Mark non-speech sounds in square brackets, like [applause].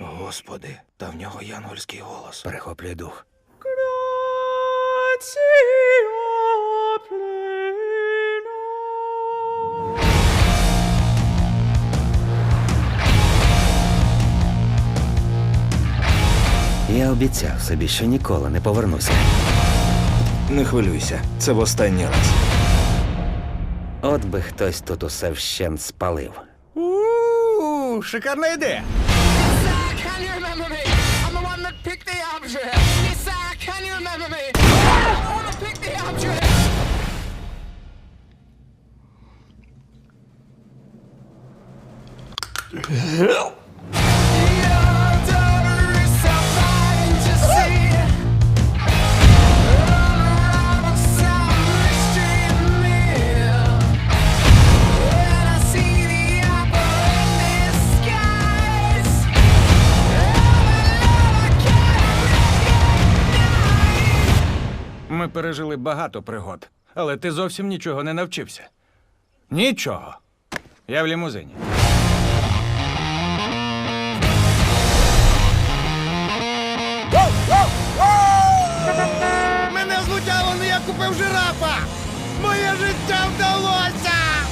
Господи, та в нього янгольський голос. Перехоплює дух. Я обіцяв собі, що ніколи не повернуся. Не хвилюйся, це в останній раз. От би хтось тут усе вщент спалив. У, шикарна ідея. Can you remember me? I'm the one that picked the object. Lisa, uh, can you remember me? I'm the one that picked the object. Your [laughs] Ми пережили багато пригод, але ти зовсім нічого не навчився. Нічого. Я в лімузині. Мене злутяло, але я купив жирафа! Моє життя вдалося!